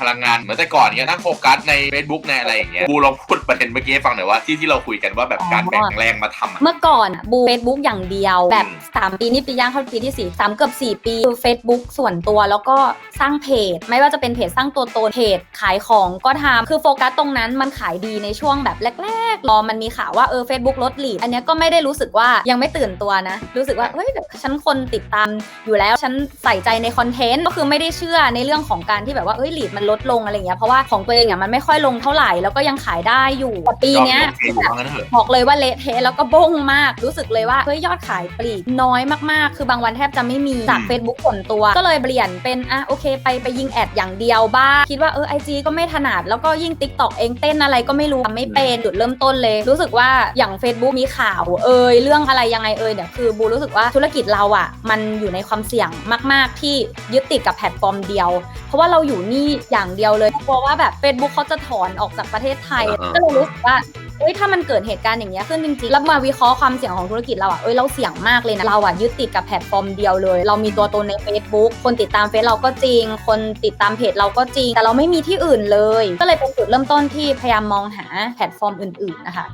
พลังงานเหมือนแต่ก่อนเนี้ยนั่งโฟกัสใน Facebook ในอะไรอย่างเงี้ยบูลองพูดประเด็นเมื่อกี้ให้ฟังหน่อยว่าที่ที่เราคุยกันว่าแบบการแบ่งแรงมาทำอะ เมื่อก่อนอะบู Facebook อย่างเดียว แบบอืม3ปีนี่ปีย่างเข้าปีที่ 4 3 เกือบ 4 ปีคือ Facebook ส่วนตัวแล้วก็สร้างเพจ ไม่ว่าจะเป็นเพจสร้างตัวตนเพจขายของก็ทำคือโฟกัสตรงนั้นมันขายดีในช่วงแบบแรกๆรอมันมีข่าวว่าเออ Facebook ลดหลีดอันเนี้ยก็ไม่ได้รู้สึกว่ายังไม่ตื่นตัวนะ รู้สึกว่าเฮ้ยแบบฉันคนติดตามอยู่แล้วฉันใส่ใจในคอนเทนต์ก็คือไม่ได้เชื่อในเรื่องของการที่แบบว่าเอ้ยหลีดมันลดลงอะไรเงี้ยเพราะว่าของตัวเองอะมันไม่ค่อยลงเท่าไหร่แล้วก็ยังขายได้อยู่แต่ปีเนี้ยยอดโอเคอยู่ว่างั้นเถอะบอกเลยว่าเละเทะแล้วก็บ้งมากรู้สึกเลยว่าเฮ้ยยอดขายปลีกน้อยมากๆ คือบางวันแทบจะไม่มีจากอืม Facebook ส่วนตัว ก็เลยเปลี่ยนเป็นอะโอเค ไปไปยิงแอดอย่างเดียวบ้างคิดว่าเออไอจีก็ไม่ถนัดแล้วก็ยิ่ง Tik t o อกเองเต้นอะไรก็ไม่รู้ทำไม่เป็นจุดเริ่มต้นเลย รู้สึกว่าอย่าง Facebook มีข่าวเอยเรื่องอะไรยังไงเอยเนี่ยคือบูรู้สึกว่าธุรกิจเราอะมันอยู่ในความเสี่ยงมาก ๆ ที่ยึดติดกับแพลตฟอร์มเดียว เพราะว่าเราอยู่นี่อย่างเดียวเลยกลัวว่าแบบ Facebook เขาจะถอนออกจากประเทศไทยอ่าก็เลยรู้สึกว่าเอ้ยถ้ามันเกิดเหตุการณ์อย่างเงี้ยขึ้นจริงๆแล้วมาวิเคราะห์ความเสี่ยงของธุรกิจเราอะเอ้ยเราเสี่ยงมากเลยนะ เราอะยึดติดกับแพลตฟอร์มเดียวเลย เรามีตัวตนใน Facebook คนติดตามเฟซเราก็จริง คนติดตามเพจเราก็จริง แต่เราไม่มีที่อื่นเลย ก็เลยเป็นจุดเริ่มต้นที่พยายามมองหาแพลตฟอร์มอื่นๆนะคะ